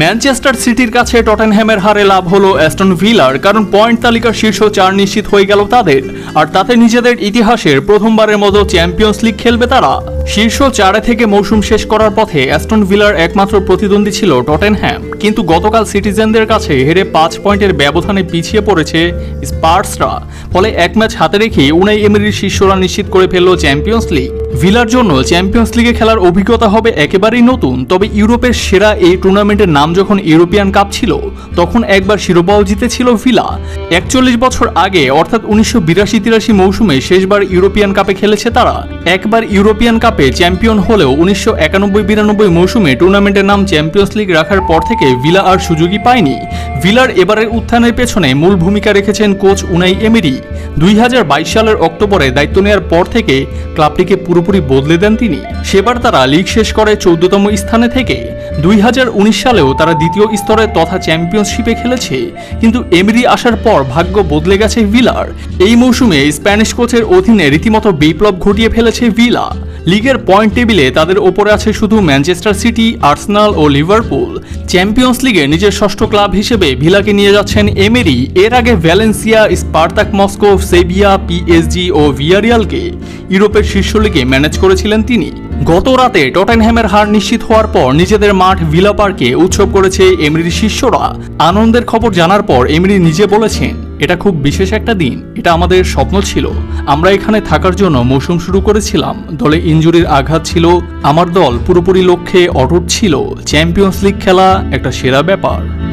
Manchester সিটির কাছে টটেনহ্যামের হারে লাভ হলো অ্যাস্টন ভিলার, কারণ পয়েন্ট তালিকার শীর্ষ চার নিশ্চিত হয়ে গেল তাদের। আর তাতে নিজেদের ইতিহাসের প্রথমবারের মতো চ্যাম্পিয়ন্স লিগ খেলবে তারা। শীর্ষ চারে থেকে মৌসুম শেষ করার পথে অ্যাস্টন ভিলার একমাত্র প্রতিদ্বন্দ্বী ছিল টটেনহ্যাম কিন্তু গতকাল সিটিজেনদের কাছে হেরে পাঁচ পয়েন্টের ব্যবধানে পিছিয়ে পড়েছে স্পার্সরা। ফলে এক ম্যাচ হাতে রেখে উনাই এমিরির শিষ্যরা নিশ্চিত করে ফেলল চ্যাম্পিয়ন্স লিগ। ভিলার জন্য চ্যাম্পিয়ন্স লিগে খেলার অভিজ্ঞতা হবে একেবারেই নতুন, তবে ইউরোপের সেরা এই টুর্নামেন্টের নাম যখন ইউরোপিয়ান কাপ ছিল, তখন একবার শিরোপাও জিতেছিল ভিলা। একচল্লিশ বছর আগে, অর্থাৎ উনিশশো বিরাশি তিরাশি মৌসুমে শেষবার ইউরোপিয়ান কাপে খেলেছে তারা। একবার ইউরোপিয়ান কাপে চ্যাম্পিয়ন হলেও উনিশশো একানব্বই বিরানব্বই মৌসুমে টুর্নামেন্টের নাম চ্যাম্পিয়ন্স লিগ রাখার পর থেকে ভিলা আর সুযোগই পায়নি। ভিলার এবারের উত্থানের পেছনে মূল ভূমিকা রেখেছেন কোচ উনাই এমিরি। দুই সালের অক্টোবরে দায়িত্ব নেওয়ার পর থেকে ক্লাবটিকে পুরোপুরি বদলে দেন তিনি। সেবার তারা লিগ শেষ করে চৌদ্দতম স্থানে থেকে দুই হাজার উনিশ সালেও তারা দ্বিতীয় স্তরে তথা চ্যাম্পিয়নশিপে খেলেছে। কিন্তু এমরি আসার পর ভাগ্য বদলে গেছে ভিলার। এই মৌসুমে স্প্যানিশ কোচের অধীনে রীতিমতো বিপ্লব ঘটিয়ে ফেলেছে ভিলা। লিগের পয়েন্ট টেবিলে তাদের ওপরে আছে শুধু ম্যানচেস্টার সিটি, আর্সেনাল ও লিভারপুল। চ্যাম্পিয়ন্স লিগে নিজের ষষ্ঠ ক্লাব হিসেবে ভিলাকে নিয়ে যাচ্ছেন এমেরি। এর আগে Valencia, Spartak Moscow Sevilla PSG ও ভিয়ারিয়ালকে ইউরোপের শীর্ষ লিগে ম্যানেজ করেছিলেন তিনি। গত রাতে টটেনহ্যামের হার নিশ্চিত হওয়ার পর নিজেদের মাঠ ভিলা পার্কে উৎসব করেছে এমরির শিষ্যরা। আনন্দের খবর জানার পর এমরি নিজে বলেছেন এটা খুব বিশেষ একটা দিন। এটা আমাদের স্বপ্ন ছিল। আমরা এখানে থাকার জন্য মৌসুম শুরু করেছিলাম। দলে ইঞ্জুরির আঘাত ছিল। আমার দল পুরোপুরি লক্ষ্যে অটুট ছিল। চ্যাম্পিয়ন্স লিগ খেলা একটা সেরা ব্যাপার।